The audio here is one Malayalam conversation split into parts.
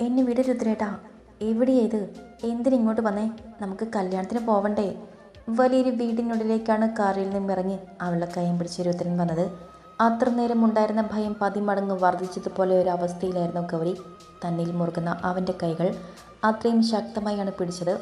എന്നെ വിട് രുദ്രേട്ടാ. എവിടെയാ ഇത് എന്തിനിങ്ങോട്ട് വന്നേ? നമുക്ക് കല്യാണത്തിന് പോവണ്ടേ? വലിയൊരു വീടിനുള്ളിലേക്കാണ് കാറിൽ നിന്നും ഇറങ്ങി അവളെ കൈയും പിടിച്ച് രുദ്രൻ വന്നത്. അത്ര നേരം ഉണ്ടായിരുന്ന ഭയം പതിമടങ്ങ് വർദ്ധിച്ചതുപോലെ ഒരു അവസ്ഥയിലായിരുന്നു ഗൗരി. തന്നിൽ മുറുകുന്ന അവന്റെ കൈകൾ അത്രയും ശക്തമായാണ് പിടിച്ചത്.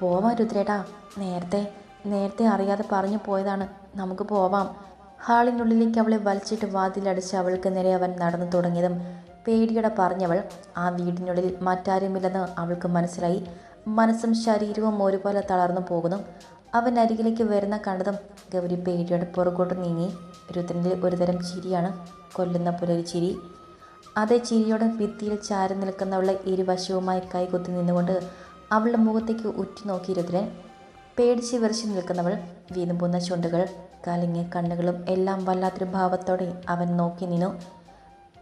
പോവാം രുദ്രേട്ടാ. നേരത്തെ നേരത്തെ അറിയാതെ പറഞ്ഞു പോയതാണ്. നമുക്ക് പോവാം. ഹാളിനുള്ളിലേക്ക് അവളെ വലിച്ചിട്ട് വാതിലടിച്ച് അവൾക്ക് നേരെ അവൻ നടന്നു തുടങ്ങിയതും പേടിയോടെ പറഞ്ഞവൾ ആ വീടിനുള്ളിൽ മറ്റാരുമില്ലെന്ന് അവൾക്ക് മനസ്സിലായി. മനസ്സും ശരീരവും ഒരുപോലെ തളർന്നു പോകുന്നു. അവൻ അരികിലേക്ക് വരുന്ന കണ്ടതും ഗൗരി പേടിയോടെ പുറകോട്ട് നീങ്ങി. രുദ്രന്റെ ഒരുതരം ചിരിയാണ്. കൊല്ലുന്ന പുലരി ചിരി. അതേ ചിരിയോടെ ഭിത്തിയിൽ ചാരി നിൽക്കുന്നവളെ ഇരുവശവുമായി കൈകുത്തി നിന്നുകൊണ്ട് അവളുടെ മുഖത്തേക്ക് ഉറ്റുനോക്കി രുദ്രൻ. പേടിച്ച് വിറച്ച് നിൽക്കുന്നവൾ വീതുമ്പുന്ന ചുണ്ടുകൾ കലങ്ങിയ കണ്ണുകളും എല്ലാം വല്ലാത്തൊരു ഭാവത്തോടെ അവൻ നോക്കി നിന്നു.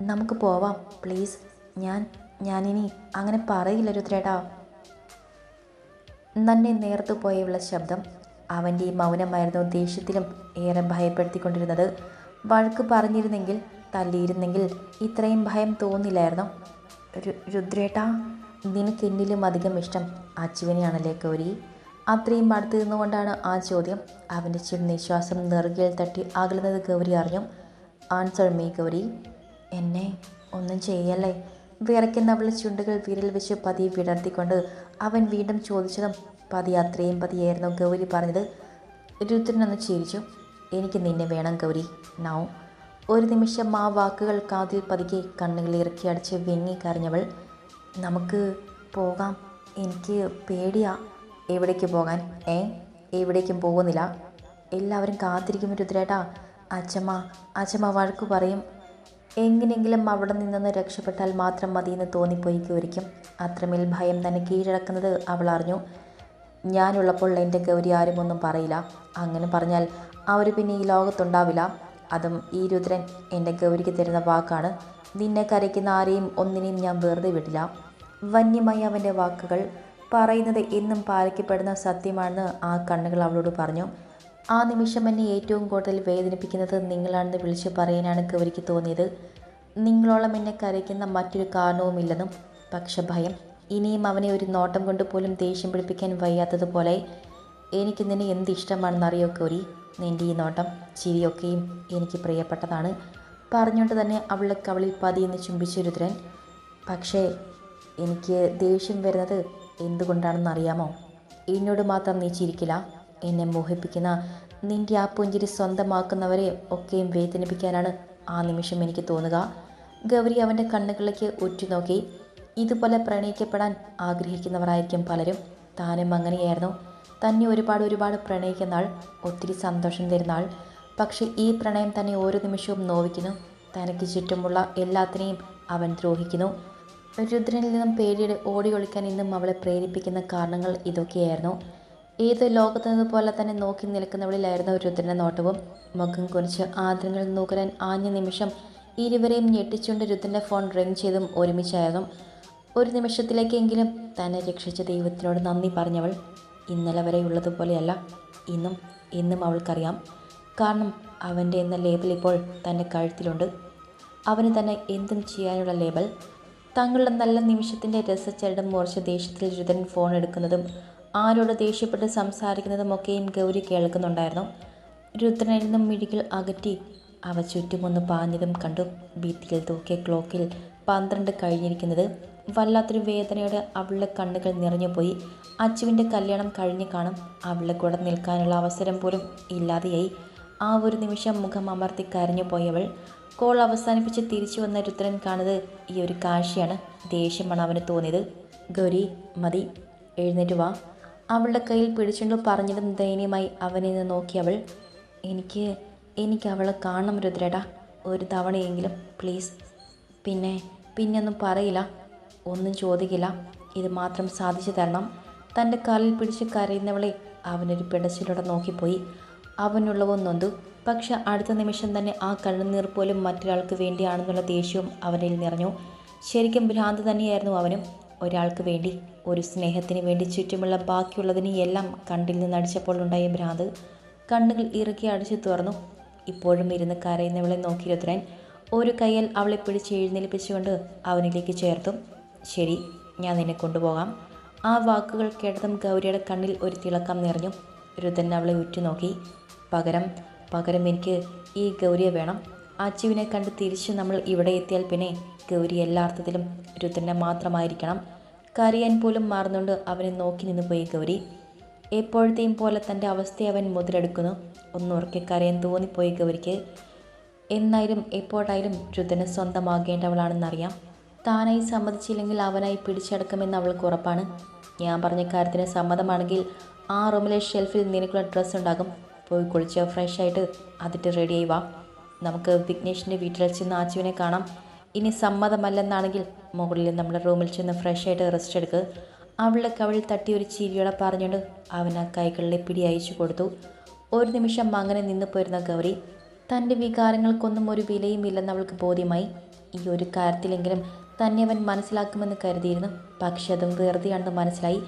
നമുക്ക് പോവാം പ്ലീസ് ഞാൻ ഞാനിനി അങ്ങനെ പറയില്ല രുദ്രേട്ടാ. നന്നെ നേർത്തു പോയുള്ള ശബ്ദം അവന്റെ മൗനമായിരുന്നു ദേഷ്യത്തിലും ഏറെ ഭയപ്പെടുത്തിക്കൊണ്ടിരുന്നത്. വഴക്ക് പറഞ്ഞിരുന്നെങ്കിൽ തല്ലിയിരുന്നെങ്കിൽ ഇത്രയും ഭയം തോന്നില്ലായിരുന്നു. രുദ്രേട്ടാ നിനക്ക് എന്നിലും അധികം ഇഷ്ടം അച്ചുവിനെയാണല്ലേ ഗൗരി? അത്രയും അടുത്ത് നിന്നുകൊണ്ടാണ് ആ ചോദ്യം. അവന്റെ ചിരുനിശ്വാസം നെറുകയിൽ തട്ടി അകലുന്നത് ഗൗരി അറിഞ്ഞു. Answer me Gauri. എന്നെ ഒന്നും ചെയ്യല്ലേ? വിറയ്ക്കുന്ന അവളെ ചുണ്ടുകൾ വിരൽ വെച്ച് പതിയെ വിടർത്തിക്കൊണ്ട് അവൻ വീണ്ടും ചോദിച്ചതും പതി അത്രയും പതിയായിരുന്നു ഗൗരി പറഞ്ഞത്. രുദ്രനൊന്ന് ചിരിച്ചു. എനിക്ക് നിന്നെ വേണം ഗൗരി. നൗ. ഒരു നിമിഷം ആ വാക്കുകൾ കാതിൽ പതുക്കെ കണ്ണുകൾ ഇറക്കി അടിച്ച് വെങ്ങി കരഞ്ഞവൾ നമുക്ക് പോകാം. എനിക്ക് പേടിയാ. എവിടേക്ക് പോകാൻ? ഏ? എവിടേക്കും പോകുന്നില്ല. എല്ലാവരും കാത്തിരിക്കും രുദ്രേട്ടാ. അച്ഛമ്മ അച്ഛമ്മ വഴക്കു പറയും. എങ്ങനെയെങ്കിലും അവിടെ നിന്നൊന്ന് രക്ഷപ്പെട്ടാൽ മാത്രം മതിയെന്ന് തോന്നിപ്പോയി ഗൗരിക്കും അത്രമേൽ ഭയം തന്നെ കീഴടക്കുന്നത് അവൾ അറിഞ്ഞു. ഞാനുള്ളപ്പോൾ എന്റെ ഗൗരി ആരും ഒന്നും പറയില്ല. അങ്ങനെ പറഞ്ഞാൽ അവർ പിന്നെ ഈ ലോകത്തുണ്ടാവില്ല. അതും ഈ രുദ്രൻ എന്റെ ഗൗരിക്ക് തരുന്ന വാക്കാണ്. നിന്നെ കരയ്ക്കുന്ന ആരെയും ഒന്നിനെയും ഞാൻ വെറുതെ വിടില്ല. വന്യമായി അവന്റെ വാക്കുകൾ പറയുന്നത് എന്നും പാലിക്കപ്പെടുന്ന സത്യമാണെന്ന് ആ കണ്ണുകൾ അവളോട് പറഞ്ഞു. ആ നിമിഷം എന്നെ ഏറ്റവും കൂടുതൽ വേദനിപ്പിക്കുന്നത് നിങ്ങളാണെന്ന് വിളിച്ചു പറയാനാണ് ഗൗരിക്ക് തോന്നിയത്. നിങ്ങളോളം എന്നെ കരയ്ക്കുന്ന മറ്റൊരു കാരണവുമില്ലെന്നും പക്ഷെ ഭയം. ഇനിയും അവനെ ഒരു നോട്ടം കൊണ്ട് പോലും ദേഷ്യം പിടിപ്പിക്കാൻ വയ്യാത്തതുപോലെ എനിക്ക് നിന്നെ എന്ത് ഇഷ്ടമാണെന്നറിയോ ഗൗരി? നിന്റെ ഈ നോട്ടം ചിരിയൊക്കെയും എനിക്ക് പ്രിയപ്പെട്ടതാണ്. പറഞ്ഞുകൊണ്ട് തന്നെ അവളെ കവളിൽ പതിയെന്ന് ചുംബിച്ചു രുദ്രൻ പക്ഷേ എനിക്ക് ദേഷ്യം വരുന്നത് എന്തുകൊണ്ടാണെന്ന് അറിയാമോ എന്നോട് മാത്രം നീ ചിരിക്കില്ല. എന്നെ മോഹിപ്പിക്കുന്ന നിന്റെ ആ പുഞ്ചിരി സ്വന്തമാക്കുന്നവരെ ഒക്കെയും വേദനിപ്പിക്കാനാണ് ആ നിമിഷം എനിക്ക് തോന്നുക. ഗൗരി അവന്റെ കണ്ണുകളിലേക്ക് ഉറ്റുനോക്കി ഇതുപോലെ പ്രണയിക്കപ്പെടാൻ ആഗ്രഹിക്കുന്നവരായിരിക്കും പലരും. താനും അങ്ങനെയായിരുന്നു. തന്നെ ഒരുപാട് ഒരുപാട് പ്രണയിക്കുന്ന ആൾ ഒത്തിരി സന്തോഷം തരുന്ന ആൾ. പക്ഷേ ഈ പ്രണയം തന്നെ ഓരോ നിമിഷവും നോവിക്കുന്നു. തനിക്ക് ചുറ്റുമുള്ള എല്ലാത്തിനെയും അവൻ ദ്രോഹിക്കുന്നു. രുദ്രനിൽ നിന്നും പേടിയുടെ ഓടി ഒളിക്കാൻ ഇന്നും അവളെ പ്രേരിപ്പിക്കുന്ന കാരണങ്ങൾ ഇതൊക്കെയായിരുന്നു. ഏത് ലോകത്ത് പോലെ തന്നെ നോക്കി നിൽക്കുന്നവളിലായിരുന്നു രുദ്രന്റെ നോട്ടവും. മുഖം കുറിച്ച് ആദരങ്ങൾ നൂകരൻ ആഞ്ഞ നിമിഷം ഇരുവരെയും ഞെട്ടിച്ചുകൊണ്ട് രുദ്രന്റെ ഫോൺ റിംഗ് ചെയ്തും ഒരുമിച്ചായിരുന്നു. ഒരു നിമിഷത്തിലേക്കെങ്കിലും തന്നെ രക്ഷിച്ച ദൈവത്തിനോട് നന്ദി പറഞ്ഞവൾ ഇന്നലെ വരെ ഉള്ളതുപോലെയല്ല. ഇന്നും ഇന്നും അവൾക്കറിയാം. കാരണം അവന്റെ എന്ന ലേബൽ ഇപ്പോൾ തന്റെ കഴുത്തിലുണ്ട്. അവന് തന്നെ എന്തും ചെയ്യാനുള്ള ലേബൽ. തങ്ങളുടെ നല്ല നിമിഷത്തിന്റെ രസച്ചരടം മുറിച്ച ദേഷ്യത്തിൽ രുദ്രൻ ഫോൺ എടുക്കുന്നതും ആരോട് ദേഷ്യപ്പെട്ട് സംസാരിക്കുന്നതുമൊക്കെയും ഗൗരി കേൾക്കുന്നുണ്ടായിരുന്നു. രുദ്രനിൽ നിന്നും മിഴികൾ അകറ്റി. അവ ചുറ്റുമൊന്ന് പാഞ്ഞതും കണ്ടു. ഭിത്തിയിൽ തൂക്കിയ ക്ലോക്കിൽ പന്ത്രണ്ട് കഴിഞ്ഞിരിക്കുന്നത്. വല്ലാത്തൊരു വേദനയോടെ അവളുടെ കണ്ണുകൾ നിറഞ്ഞുപോയി അച്ചുവിന്റെ കല്യാണം കഴിഞ്ഞു കാണും. അവളുടെ കൂടെ നിൽക്കാനുള്ള അവസരം പോലും ഇല്ലാതെയായി. ആ ഒരു നിമിഷം മുഖം അമർത്തി കരഞ്ഞു പോയവൾ കോൾ അവസാനിപ്പിച്ച് തിരിച്ചു വന്ന രുദ്രൻ കാണുന്നത് ഈ ഒരു കാഴ്ചയാണ്. ദേഷ്യമാണ് അവന് തോന്നിയത്. ഗൗരി മതി. എഴുന്നേറ്റ് വാ. അവളുടെ കയ്യിൽ പിടിച്ചുകൊണ്ട് പറഞ്ഞിരുന്ന ദയനീയമായി അവനെ നിന്ന് നോക്കി അവൾ എനിക്ക് എനിക്ക് അവളെ കാണണം രുദ്രേടാ. ഒരു തവണയെങ്കിലും പ്ലീസ്. പിന്നെ പിന്നെയൊന്നും പറയില്ല. ഒന്നും ചോദിക്കില്ല. ഇത് മാത്രം സാധിച്ചു തരണം. തന്റെ കാലിൽ പിടിച്ച് കരയുന്നവളെ അവനൊരു പിടച്ചിലൂടെ നോക്കിപ്പോയി. അവനുള്ളവും നൊന്തു. പക്ഷെ അടുത്ത നിമിഷം തന്നെ ആ കണ്ണുനീർ പോലും മറ്റൊരാൾക്ക് വേണ്ടിയാണെന്നുള്ള ദേഷ്യവും അവനിൽ നിറഞ്ഞു. ശരിക്കും ഭ്രാന്ത് തന്നെയായിരുന്നു അവനും. ഒരാൾക്ക് വേണ്ടി ഒരു സ്നേഹത്തിന് വേണ്ടി ചുറ്റുമുള്ള ബാക്കിയുള്ളതിനെ എല്ലാം കണ്ടിൽ നിന്നടിച്ചപ്പോൾ ഉണ്ടായ ഭ്രാന്ത് കണ്ണുകൾ ഇറക്കി അടിച്ചു തുറന്നു. ഇപ്പോഴും ഇരുന്ന് കരയുന്നവളെ നോക്കി ഒരു കയ്യിൽ അവളെ പിടിച്ച് എഴുന്നേൽപ്പിച്ചുകൊണ്ട് അവനിലേക്ക് ചേർത്തു. ശരി ഞാൻ നിന്നെ കൊണ്ടുപോകാം. ആ വാക്കുകൾ കേട്ടതും ഗൗരിയുടെ കണ്ണിൽ ഒരു തിളക്കം നിറഞ്ഞു. രുദ്രൻ അവളെ ഉറ്റുനോക്കി. പകരം പകരം എനിക്ക് ഈ ഗൗരിയെ വേണം. അച്ചുവിനെ കണ്ട് തിരിച്ച് നമ്മൾ ഇവിടെ എത്തിയാൽ പിന്നെ ഗൗരി എല്ലാ അർത്ഥത്തിലും രുദ്രനെ മാത്രമായിരിക്കണം. കരയാൻ പോലും മാറുന്നുകൊണ്ട് അവനെ നോക്കി നിന്ന് പോയി ഗൗരി. എപ്പോഴത്തെയും പോലെ തന്റെ അവസ്ഥയെ അവൻ മുതലെടുക്കുന്നു. ഒന്നുറക്കെ കരയാൻ തോന്നിപ്പോയി ഗൗരിക്ക്. എന്നായാലും എപ്പോഴായാലും രുദ്രന് സ്വന്തമാകേണ്ടവളാണെന്നറിയാം. താനായി സമ്മതിച്ചില്ലെങ്കിൽ അവനായി പിടിച്ചടക്കുമെന്ന് അവൾക്ക് ഉറപ്പാണ്. ഞാൻ പറഞ്ഞ കാര്യത്തിന് സമ്മതമാണെങ്കിൽ ആ റൂമിലെ ഷെൽഫിൽ നിനക്കുള്ള ഡ്രസ്സ് ഉണ്ടാകും. പോയി കുളിച്ച് ഫ്രഷ് ആയിട്ട് അതിട്ട് റെഡിയായി വാ. നമുക്ക് വിഘ്നേഷിന്റെ വീട്ടിൽ ചെന്ന് ആച്ചുവിനെ കാണാം. ഇനി സമ്മതമല്ലെന്നാണെങ്കിൽ മുകളിൽ നമ്മുടെ റൂമിൽ ചെന്ന് ഫ്രഷ് ആയിട്ട് റെസ്റ്റ് എടുക്ക്. അവളുടെ കവിളിൽ തട്ടി ഒരു ചിരിയോടെ പറഞ്ഞുകൊണ്ട് അവൻ ആ കൈകളിലെ പിടി അയച്ചു കൊടുത്തു. ഒരു നിമിഷം അങ്ങനെ നിന്നു പോയിരുന്ന ഗൗരി തന്റെ വികാരങ്ങൾക്കൊന്നും ഒരു വിലയും ഇല്ലെന്ന് അവൾക്ക് ബോധ്യമായി. ഈ ഒരു കാര്യത്തിലെങ്കിലും തന്നെ അവൻ മനസ്സിലാക്കുമെന്ന് കരുതിയിരുന്നു. പക്ഷെ അതും വെറുതെയാണെന്ന് മനസ്സിലായി.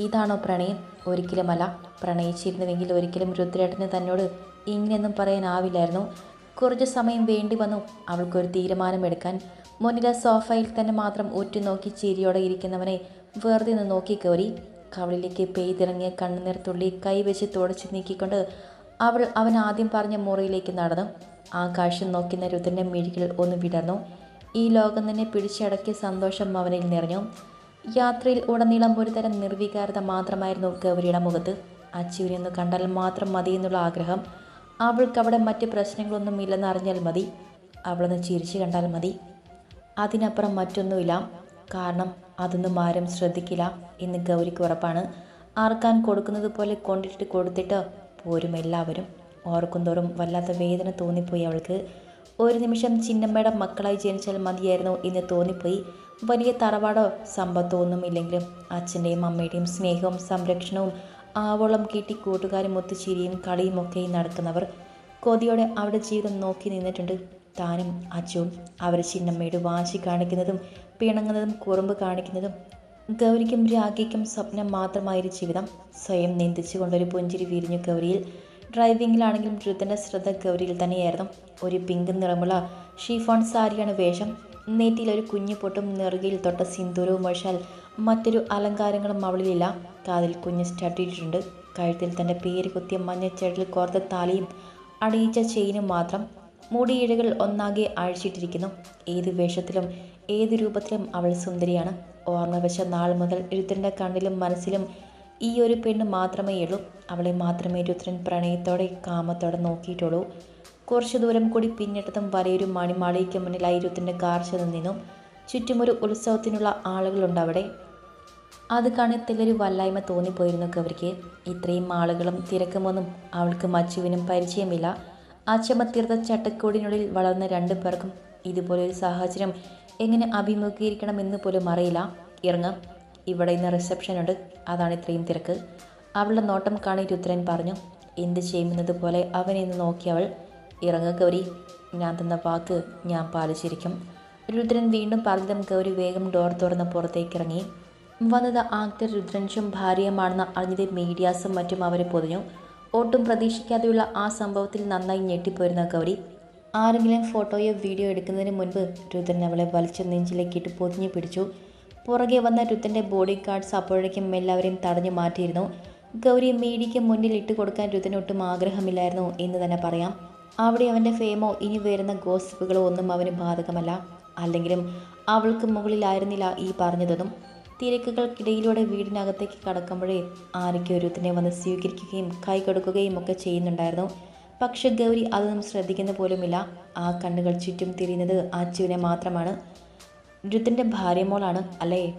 ഇതാണോ പ്രണയം? ഒരിക്കലുമല്ല. പ്രണയിച്ചിരുന്നുവെങ്കിൽ ഒരിക്കലും രുദ്രേട്ടന് തന്നോട് ഇങ്ങനെയൊന്നും പറയാനാവില്ലായിരുന്നു. കുറച്ച് സമയം വേണ്ടി വന്നു. അവൾക്കൊരു തീരുമാനമെടുക്കാൻ മുന്നിലെ സോഫയിൽ തന്നെ മാത്രം ഉറ്റുനോക്കി ചിരിയോടെ ഇരിക്കുന്നവനെ വെറുതെ നിന്ന് നോക്കി കയറി. കവളിലേക്ക് പെയ്തിറങ്ങിയ കണ്ണുനീർ തുള്ളി കൈവച്ച് തുടച്ച് നീക്കിക്കൊണ്ട് അവൾ അവൻ ആദ്യം പറഞ്ഞ മുറിയിലേക്ക് നടന്നു. ആകാശം കാഴ്ച നോക്കുന്ന രുദ്രന്റെ മിഴികൾ ഒന്ന് വിടർന്നു. ഈ ലോകം തന്നെ പിടിച്ചടക്കിയ സന്തോഷം അവനിൽ നിറഞ്ഞു. യാത്രയിൽ ഉടനീളം ഒരുതരം നിർവികാരത മാത്രമായിരുന്നു ഗൗരിയുടെ മുഖത്ത്. അച്ചുവിനെ ഒന്ന് കണ്ടാൽ മാത്രം മതിയെന്നുള്ള ആഗ്രഹം അവൾക്ക് അവിടെ മറ്റ് പ്രശ്നങ്ങളൊന്നും ഇല്ലെന്നറിഞ്ഞാൽ മതി. അവളൊന്ന് ചിരിച്ചു കണ്ടാൽ മതി. അതിനപ്പുറം മറ്റൊന്നുമില്ല. കാരണം അതൊന്നും ആരും ശ്രദ്ധിക്കില്ല എന്ന് ഗൗരിക്ക് ഉറപ്പാണ്. ആർക്കാൻ കൊടുക്കുന്നത് പോലെ കൊണ്ടിട്ട് കൊടുത്തിട്ട് പോരും എല്ലാവരും. ഓർക്കുന്തോറും വല്ലാത്ത വേദന തോന്നിപ്പോയി അവൾക്ക്. ഒരു നിമിഷം ചിന്നമ്മയുടെ മക്കളായി ജനിച്ചാൽ മതിയായിരുന്നു എന്ന് തോന്നിപ്പോയി. വലിയ തറവാടോ സമ്പത്തോ ഒന്നുമില്ലെങ്കിലും അച്ഛന്റെയും അമ്മയുടെയും സ്നേഹവും സംരക്ഷണവും ആവോളം കീട്ടി കൂട്ടുകാരും ഒത്തുചിരിയും ഒക്കെ നടക്കുന്നവർ കൊതിയോടെ അവിടെ ജീവിതം നോക്കി നിന്നിട്ടുണ്ട്. താനും അച്ചുവും അവർ ചിന്നമ്മയുടെ വാശി കാണിക്കുന്നതും പിണങ്ങുന്നതും കുറുമ്പ് കാണിക്കുന്നതും ഗൗരിക്കും രാഖിക്കും സ്വപ്നം മാത്രമായൊരു ജീവിതം സ്വയം നിന്ദിച്ചുകൊണ്ടൊരു പുഞ്ചിരി വിരിഞ്ഞു ഗൗരിയിൽ. ഡ്രൈവിങ്ങിലാണെങ്കിലും രുദ്രന്റെ ശ്രദ്ധ ഗൗരിയിൽ തന്നെയായിരുന്നു. ഒരു പിങ്ക് നിറമുള്ള ഷീഫോൺ സാരിയാണ് വേഷം. നെറ്റിയിൽ ഒരു കുഞ്ഞു പൊട്ടും നെറുകയിൽ തൊട്ട സിന്ദൂരവും ഒഴിച്ചാൽ മറ്റൊരു അലങ്കാരങ്ങളും അവളിലില്ല. കാതിൽ കുഞ്ഞ് സ്റ്റഡിയിട്ടുണ്ട് കഴുത്തിൽ തന്റെ പേര് കുത്തിയ മഞ്ഞച്ചെടിൽ കോർത്ത താലിയും അണിയിച്ച ചെയിനും മാത്രം മുടിയിഴകൾ ഒന്നാകെ അഴിച്ചിട്ടിരിക്കുന്നു. ഏത് വേഷത്തിലും ഏത് രൂപത്തിലും അവൾ സുന്ദരിയാണ്. ഓർമ്മ വെച്ച നാൾ മുതൽ രുദ്രന്റെ കണ്ണിലും മനസ്സിലും ഈ ഒരു പെണ്ണ് മാത്രമേയുള്ളൂ അവളെ മാത്രമേ രുദ്രൻ പ്രണയത്തോടെ കാമത്തോടെ നോക്കിയിട്ടുള്ളൂ. കുറച്ചു ദൂരം കൂടി പിന്നിട്ടതും വലയൊരു മണിമാളിക്ക് മുന്നിലായി രുദ്രന്റെ കാർ നിന്നു. ചുറ്റുമൊരു ഉത്സവത്തിനുള്ള ആളുകളുണ്ട് അവിടെ. അത് കണത്തിലൊരു വല്ലായ്മ തോന്നിപ്പോയിരുന്നു കവർക്ക് ഇത്രയും ആളുകളും തിരക്കുമൊന്നും അവൾക്ക് മച്ചുവിനും പരിചയമില്ല. അച്ചമത്തീർത്ത ചട്ടക്കൂടിനുള്ളിൽ വളർന്ന രണ്ടു പേർക്കും ഇതുപോലൊരു സാഹചര്യം എങ്ങനെ അഭിമുഖീകരിക്കണമെന്ന് പോലും അറിയില്ല. ഇറങ്ങാം. ഇവിടെ ഇന്ന് റിസപ്ഷൻ ഉണ്ട്. അതാണ് ഇത്രയും തിരക്ക്. അവളുടെ നോട്ടം കാണി രുദ്രൻ പറഞ്ഞു. എന്ത് ചെയ്യുമെന്നത് പോലെ അവനെന്ന് നോക്കിയവൾ നോക്കി കവരി ഞാൻ തന്ന വാക്ക് ഞാൻ പാലിച്ചിരിക്കും. രുദ്രൻ വീണ്ടും പറഞ്ഞതും ഗൗരി വേഗം ഡോർ തുറന്ന് പുറത്തേക്ക് ഇറങ്ങി. വന്നത് ആക്ടർ രുദ്രൻഷും ഭാര്യയുമാണെന്ന് അറിഞ്ഞത് മീഡിയാസും മറ്റും അവരെ പൊതിഞ്ഞു. ഒട്ടും പ്രതീക്ഷിക്കാതെയുള്ള ആ സംഭവത്തിൽ നന്നായി ഞെട്ടിപ്പോയിരുന്ന ഗൗരി. ആരെങ്കിലും ഫോട്ടോയോ വീഡിയോ എടുക്കുന്നതിന് മുൻപ് രുദ്രൻ അവളെ വലിച്ചു നെഞ്ചിലേക്കിട്ട് പൊതിഞ്ഞു പിടിച്ചു. പുറകെ വന്ന രുദ്രന്റെ ബോഡി ഗാർഡ്സ് അപ്പോഴേക്കും എല്ലാവരെയും തടഞ്ഞു മാറ്റിയിരുന്നു. ഗൗരി മീഡിയയ്ക്ക് മുന്നിൽ ഇട്ട് കൊടുക്കാൻ രുദ്രൻ ഒട്ടും ആഗ്രഹമില്ലായിരുന്നു എന്ന് തന്നെ പറയാം. അവിടെ അവന്റെ ഫേമോ ഇനി വരുന്ന ഗോസിപ്പുകളോ ഒന്നും അവന് ബാധകമല്ല. അല്ലെങ്കിലും അവൾക്ക് മുകളിലായിരുന്നില്ല ഈ പറഞ്ഞതൊന്നും തിരക്കുകൾക്കിടയിലൂടെ വീടിനകത്തേക്ക് കടക്കുമ്പോഴേ ആരൊക്കെ ഒരുത്തിനെ വന്ന് സ്വീകരിക്കുകയും കൈ കൊടുക്കുകയും ഒക്കെ ചെയ്യുന്നുണ്ടായിരുന്നു. പക്ഷെ ഗൗരി അതൊന്നും ശ്രദ്ധിക്കുന്ന പോലുമില്ല. ആ കണ്ണുകൾ ചുറ്റും തിരിയുന്നത് അച്ചുവിനെ മാത്രമാണ്. രുത്തിന്റെ ഭാര്യമോളാണ് അല്ലേ?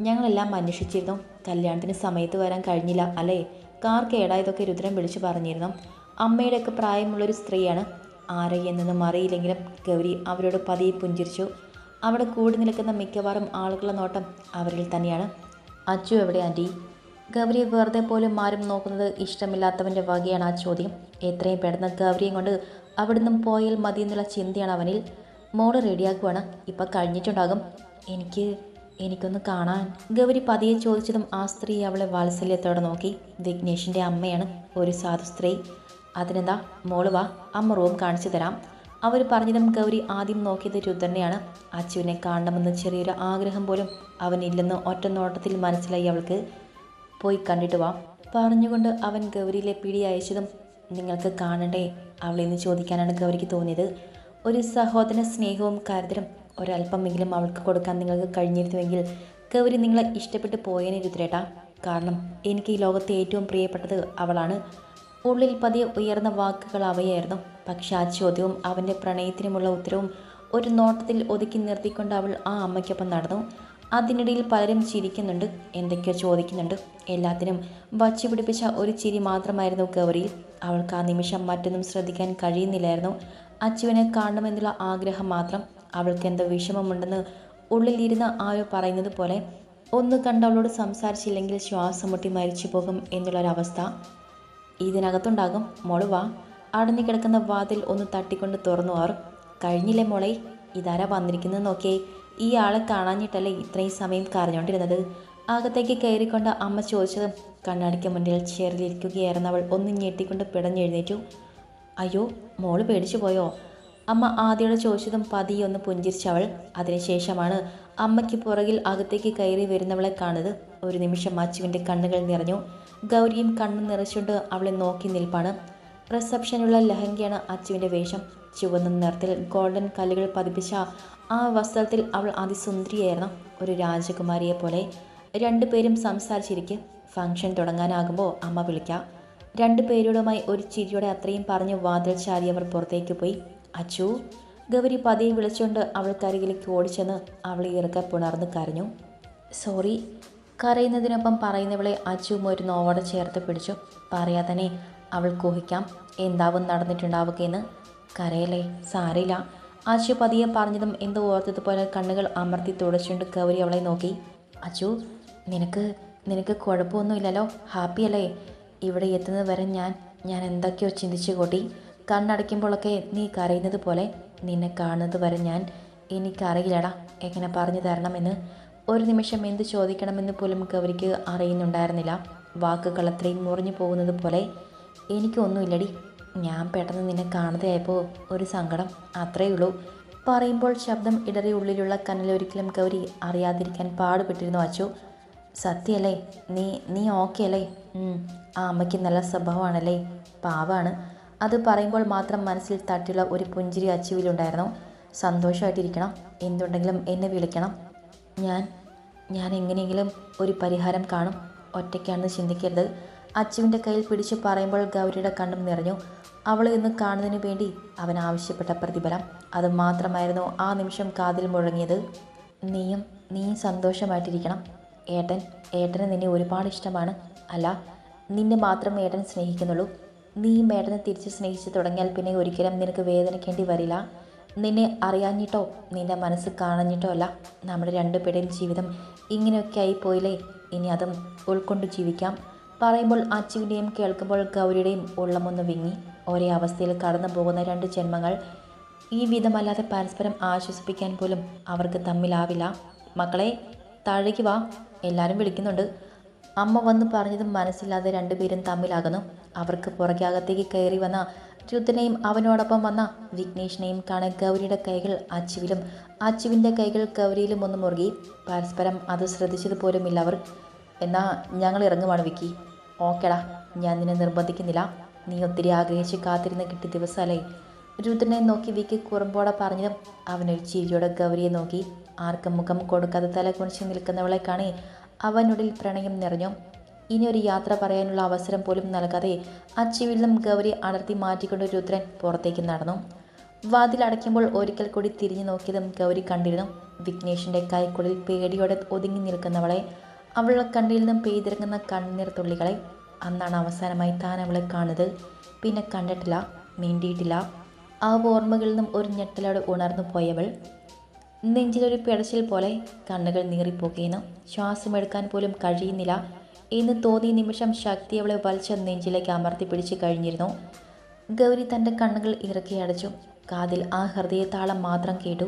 ഞങ്ങളെല്ലാം അന്വേഷിച്ചിരുന്നു. കല്യാണത്തിന് സമയത്ത് വരാൻ കഴിഞ്ഞില്ല അല്ലേ? കാർ കേടായതൊക്കെ രുദ്രൻ വിളിച്ചു പറഞ്ഞിരുന്നു. അമ്മയുടെയൊക്കെ പ്രായമുള്ളൊരു സ്ത്രീയാണ്. ആരെ എന്നൊന്നും അറിയില്ലെങ്കിലും ഗൗരി അവരോട് പതിയെ പുഞ്ചിരിച്ചു. അവിടെ കൂടി നിൽക്കുന്ന മിക്കവാറും ആളുകളുടെ നോട്ടം അവരിൽ തന്നെയാണ്. അച്ചു എവിടെ ആന്റി ഗൗരി വെറുതെ പോലും ആരും നോക്കുന്നത് ഇഷ്ടമില്ലാത്തവന്റെ വകയാണ് ആ ചോദ്യം. എത്രയും പെട്ടെന്ന് ഗൗരിയും കൊണ്ട് അവിടുന്ന് പോയാൽ മതി എന്നുള്ള ചിന്തയാണ് അവനിൽ. മോൾ റെഡിയാക്കുവാണ്. ഇപ്പം കഴിഞ്ഞിട്ടുണ്ടാകും. എനിക്ക് എനിക്കൊന്ന് കാണാൻ. ഗൗരി പതിയെ ചോദിച്ചതും ആ സ്ത്രീ അവളെ വാത്സല്യത്തോടെ നോക്കി. വിഘ്നേഷിന്റെ അമ്മയാണ് ഒരു സാധു സ്ത്രീ. അതിനെന്താ? മോൾ വാ അമ്മ റൂം കാണിച്ചു തരാം. അവർ പറഞ്ഞതും ഗൗരി ആദ്യം നോക്കിയത് രുദ്രനെയാണ്. അച്ചുവിനെ കാണണമെന്ന് ചെറിയൊരു ആഗ്രഹം പോലും അവനില്ലെന്ന് ഒറ്റ നോട്ടത്തിൽ മനസ്സിലായി അവൾക്ക്. പോയി കണ്ടിട്ട് വാ. പറഞ്ഞുകൊണ്ട് അവൻ ഗൗരിയിലെ പിടി അയച്ചതും നിങ്ങൾക്ക് കാണണ്ടേ? അവളെന്ന് ചോദിക്കാനാണ് ഗൗരിക്ക് തോന്നിയത്. ഒരു സഹോദര സ്നേഹവും കരുതലും ഒരല്പമെങ്കിലും അവൾക്ക് കൊടുക്കാൻ നിങ്ങൾക്ക് കഴിഞ്ഞിരുന്നുവെങ്കിൽ ഗൗരി നിങ്ങളെ ഇഷ്ടപ്പെട്ട് പോയേനെ രുദ്രേട്ടാ. കാരണം എനിക്ക് ഈ ലോകത്തെ ഏറ്റവും പ്രിയപ്പെട്ടത് അവളാണ്. ഉള്ളിൽ പതിയെ ഉയർന്ന വാക്കുകൾ അവയായിരുന്നു. പക്ഷെ ആ ചോദ്യവും അവന്റെ പ്രണയത്തിനുമുള്ള ഉത്തരവും ഒരു നോട്ടത്തിൽ ഒതുക്കി നിർത്തിക്കൊണ്ട് അവൾ ആ അമ്മയ്ക്കൊപ്പം നടന്നു. അതിനിടയിൽ പലരും ചിരിക്കുന്നുണ്ട് എന്തൊക്കെയോ ചോദിക്കുന്നുണ്ട്. എല്ലാത്തിനും വച്ചു പിടിപ്പിച്ച ഒരു ചിരി മാത്രമായിരുന്നു ഗൗരിയിൽ. അവൾക്ക് ആ നിമിഷം മറ്റൊന്നും ശ്രദ്ധിക്കാൻ കഴിയുന്നില്ലായിരുന്നു. അച്ചുവിനെ കാണണമെന്നുള്ള ആഗ്രഹം മാത്രം. അവൾക്ക് എന്തോ വിഷമമുണ്ടെന്ന് ഉള്ളിലിരുന്ന് ആരോ പറയുന്നത് പോലെ ഒന്ന് കണ്ടവളോട് സംസാരിച്ചില്ലെങ്കിൽ ശ്വാസം മുട്ടി മരിച്ചു പോകും എന്നുള്ളൊരവസ്ഥ. ഇതിനകത്തുണ്ടാകും. മോൾ അടഞ്ഞു കിടക്കുന്ന വാതിൽ ഒന്ന് തട്ടിക്കൊണ്ട് തുറന്നു അവർ കഴിഞ്ഞില്ലേ മോളെ? ഇതാരാ വന്നിരിക്കുന്നത് നോക്കിയേ. ഈ ആളെ കാണാഞ്ഞിട്ടല്ലേ ഇത്രയും സമയം കരഞ്ഞോണ്ടിരുന്നത്. അകത്തേക്ക് കയറിക്കൊണ്ട് അമ്മ ചോദിച്ചതും കണ്ണാടിക്ക് മുന്നിൽ ചേറിലിരിക്കുകയായിരുന്നു അവൾ ഒന്ന് ഞെട്ടിക്കൊണ്ട് പിടഞ്ഞെഴുന്നേറ്റു അയ്യോ മോൾ പേടിച്ചു പോയോ? അമ്മ ആദ്യയോട് ചോദിച്ചതും പതിയൊന്ന് പുഞ്ചിരിച്ചവൾ അതിനുശേഷമാണ് അമ്മയ്ക്ക് പുറകിൽ അകത്തേക്ക് കയറി വരുന്നവളെ കാണുന്നത് ഒരു നിമിഷം അച്ചുവിന്റെ കണ്ണുകൾ നിറഞ്ഞു. ഗൗരിയും കണ്ണു നിറച്ചുകൊണ്ട് അവളെ നോക്കി നിൽപ്പാണ്. റിസപ്ഷനുള്ള ലഹങ്കയാണ് അച്ചുവിന്റെ വേഷം. ചുവന്ന നിറത്തിൽ ഗോൾഡൻ കല്ലുകൾ പതിപ്പിച്ച ആ വസ്ത്രത്തിൽ അവൾ അതിസുന്ദരിയായിരുന്നു. ഒരു രാജകുമാരിയെ പോലെ. രണ്ടുപേരും സംസാരിച്ചിരിക്കും. ഫംഗ്ഷൻ തുടങ്ങാനാകുമ്പോൾ അമ്മ വിളിക്കാം. രണ്ടു പേരോടുമായി ഒരു ചിരിയോടെ അത്രയും പറഞ്ഞ് വാതിൽ ചാരി അവർ പുറത്തേക്ക് പോയി. അച്ചു ഗൗരി പതിയെ വിളിച്ചുകൊണ്ട് അവൾക്കരികിലേക്ക് ഓടിച്ചെന്ന് അവളെ ഇറക്കെ പുണർന്ന് കരഞ്ഞു. സോറി കരയുന്നതിനൊപ്പം പറയുന്നവളെ അച്ചുമ്മ ഒരു നോവോടെ ചേർത്ത് പിടിച്ചു. പറയാതെ തന്നെ അവൾ കുഹിക്കാം എന്താവും നടന്നിട്ടുണ്ടാവുകയെന്ന്. കരയല്ലേ സാരില്ല അച്ചു പതിയെ പറഞ്ഞതും എന്തോ ഓർത്തതുപോലെ കണ്ണുകൾ അമർത്തി തുടച്ചുകൊണ്ട് ഗൗരി അവളെ നോക്കി. അച്ചു നിനക്ക് നിനക്ക് കുഴപ്പമൊന്നുമില്ലല്ലോ? ഹാപ്പിയല്ലേ ഇവിടെ എത്തുന്നത് വരെ ഞാൻ ഞാൻ എന്തൊക്കെയോ ചിന്തിച്ചു കൂട്ടി കണ്ണടയ്ക്കുമ്പോഴൊക്കെ നീ കരയുന്നത് പോലെ നിന്നെ കാണുന്നത് വരെ ഞാൻ എനിക്കറിയില്ലടാ. എങ്ങനെ പറഞ്ഞു തരണമെന്ന്? ഒരു നിമിഷം എന്ത് ചോദിക്കണമെന്ന് പോലും ഗൗരിക്ക് അറിയുന്നുണ്ടായിരുന്നില്ല. വാക്കുകൾ അത്രയും മുറിഞ്ഞു പോകുന്നത് പോലെ എനിക്കൊന്നുമില്ലടി. ഞാൻ പെട്ടെന്ന് നിന്നെ കാണുകയായപ്പോൾ ഒരു സങ്കടം. അത്രയേ ഉള്ളൂ. പറയുമ്പോൾ ശബ്ദം ഇടറി ഉള്ളിലുള്ള കനലൊരിക്കലും ഗൗരി അറിയാതിരിക്കാൻ പാടുപെട്ടിരുന്നു അച്ചു. സത്യല്ലേ? നീ നീ ഓക്കെ അല്ലേ ആ അമ്മയ്ക്ക് നല്ല സ്വഭാവമാണല്ലേ? പാവാണ്. അത് പറയുമ്പോൾ മാത്രം മനസ്സിൽ തട്ടിയുള്ള ഒരു പുഞ്ചിരി അച്ചുവിലുണ്ടായിരുന്നു. സന്തോഷമായിട്ടിരിക്കണം. എന്തുണ്ടെങ്കിലും എന്നെ വിളിക്കണം. ഞാൻ ഞാൻ എങ്ങനെയെങ്കിലും ഒരു പരിഹാരം കാണും. ഒറ്റയ്ക്കാണെന്ന് ചിന്തിക്കരുത്. അച്ചുവിന്റെ കയ്യിൽ പിടിച്ചു പറയുമ്പോൾ ഗൗരിയുടെ കണ്ണും നിറഞ്ഞു. അവളെ ഇന്ന് കാണുന്നതിന് വേണ്ടി അവൻ ആവശ്യപ്പെട്ട പ്രതിഫലം. അത് മാത്രമായിരുന്നു ആ നിമിഷം കാതിൽ മുഴങ്ങിയത്. നീയും നീയും സന്തോഷമായിട്ടിരിക്കണം. ഏട്ടൻ ഏട്ടന് നിന്നെ ഒരുപാട് ഇഷ്ടമാണ്. അല്ല നിന്നെ മാത്രം ഏട്ടൻ സ്നേഹിക്കുന്നുള്ളൂ. നീ മേടനെ തിരിച്ച് സ്നേഹിച്ച് തുടങ്ങിയാൽ പിന്നെ ഒരിക്കലും നിനക്ക് വേദനിക്കേണ്ടി വരില്ല. നിന്നെ അറിയാഞ്ഞിട്ടോ? നിന്റെ മനസ്സ് കാണഞ്ഞിട്ടോ അല്ല. നമ്മുടെ രണ്ടുപേരുടെയും ജീവിതം ഇങ്ങനെയൊക്കെ ആയിപ്പോയില്ലേ ഇനി അതും ഉൾക്കൊണ്ട് ജീവിക്കാം. പറയുമ്പോൾ അച്ചുവിന്റെയും കേൾക്കുമ്പോൾ ഗൗരിയുടെയും ഉള്ളമൊന്ന് വിങ്ങി. ഒരേ അവസ്ഥയിൽ കടന്നു പോകുന്ന രണ്ട് ജന്മങ്ങൾ ഈ വിധമല്ലാതെ പരസ്പരം ആശ്വസിപ്പിക്കാൻ പോലും അവർക്ക് തമ്മിലാവില്ല. മക്കളെ താഴേക്ക് വാ. എല്ലാവരും വിളിക്കുന്നുണ്ട്. അമ്മ വന്ന് പറഞ്ഞതും മനസ്സില്ലാതെ രണ്ടുപേരും തമ്മിലാകുന്നു. അവർക്ക് പുറകകത്തേക്ക് കയറി വന്ന രുദ്രനെയും അവനോടൊപ്പം വന്ന വിഘ്നേഷിനെയും കാണാൻ ഗൗരിയുടെ കൈകൾ അച്ചുവിലും അച്ചുവിന്റെ കൈകൾ ഗൗരിയിലും ഒന്ന് മുറുകി പരസ്പരം അത് ശ്രദ്ധിച്ചത് പോലുമില്ല അവർ. എന്നാ ഞങ്ങൾ ഇറങ്ങുവാണ് വിക്കി. ഓക്കേടാ ഞാൻ നിന്നെ നിർബന്ധിക്കുന്നില്ല. നീ ഒത്തിരി ആഗ്രഹിച്ച് കാത്തിരുന്ന് കിട്ടിയ ദിവസമല്ലേ. രുദ്രനെ നോക്കി വിക്കി കുറുമ്പോടെ പറഞ്ഞതും അവനൊരു ചിരിയോടെ ഗൗരിയെ നോക്കി. ആർക്കും മുഖം കൊടുക്കാതെ തല കുണിച്ച് നിൽക്കുന്നവളെ കാണി അവനുള്ളിൽ പ്രണയം നിറഞ്ഞു. ഇനി ഒരു യാത്ര പറയാനുള്ള അവസരം പോലും നൽകാതെ അച്ചുവിൽ നിന്നും ഗൗരി അടർത്തി മാറ്റിക്കൊണ്ട് രുദ്രൻ പുറത്തേക്ക് നടന്നു. വാതിൽ അടയ്ക്കുമ്പോൾ ഒരിക്കൽ കൂടി തിരിഞ്ഞു നോക്കിയതും ഗൗരി കണ്ടിരുന്നു. വിഘ്നേഷിന്റെ കൈക്കുള്ളിൽ പേടിയോടെ ഒതുങ്ങി നിൽക്കുന്നവളെ അവളുടെ കണ്ണിൽ നിന്നും പെയ്തിറങ്ങുന്ന കണ്ണീർ തുള്ളികളെ. അന്നാണ് അവസാനമായി താൻ അവളെ കാണുന്നത്. പിന്നെ കണ്ടിട്ടില്ല മിണ്ടിയിട്ടില്ല. ആ ഓർമ്മകളിൽ നിന്നും ഒരു ഞെട്ടലോടെ ഉണർന്നു പോയവൾ. നെഞ്ചിലൊരു പിടച്ചിൽ പോലെ കണ്ണുകൾ നീറിപ്പോകുന്നു ശ്വാസമെടുക്കാൻ പോലും കഴിയുന്നില്ല. എന്ന് തോന്നിയ നിമിഷം ശക്തി അവളെ വലിച്ച നെഞ്ചിലേക്ക് അമർത്തി പിടിച്ചു കഴിഞ്ഞിരുന്നു. ഗൗരി തന്റെ കണ്ണുകൾ ഇറക്കി അടച്ചു. കാതിൽ ആ ഹൃദയത്താളം മാത്രം കേട്ടു.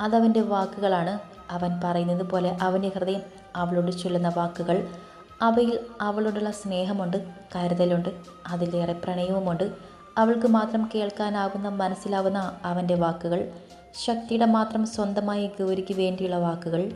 അതവന്റെ വാക്കുകളാണ് അവൻ പറയുന്നത് പോലെ അവന്റെ ഹൃദയം അവളോട് ചൊല്ലുന്ന വാക്കുകൾ. അവയിൽ അവളോടുള്ള സ്നേഹമുണ്ട് കരുതലുണ്ട് അതിലേറെ പ്രണയവുമുണ്ട്. അവൾക്ക് മാത്രം കേൾക്കാനാകുന്ന മനസ്സിലാവുന്ന അവന്റെ വാക്കുകൾ. ശക്തിയുടെ മാത്രം സ്വന്തമായി ഗൗരിക്ക് വേണ്ടിയുള്ള വാക്കുകൾ.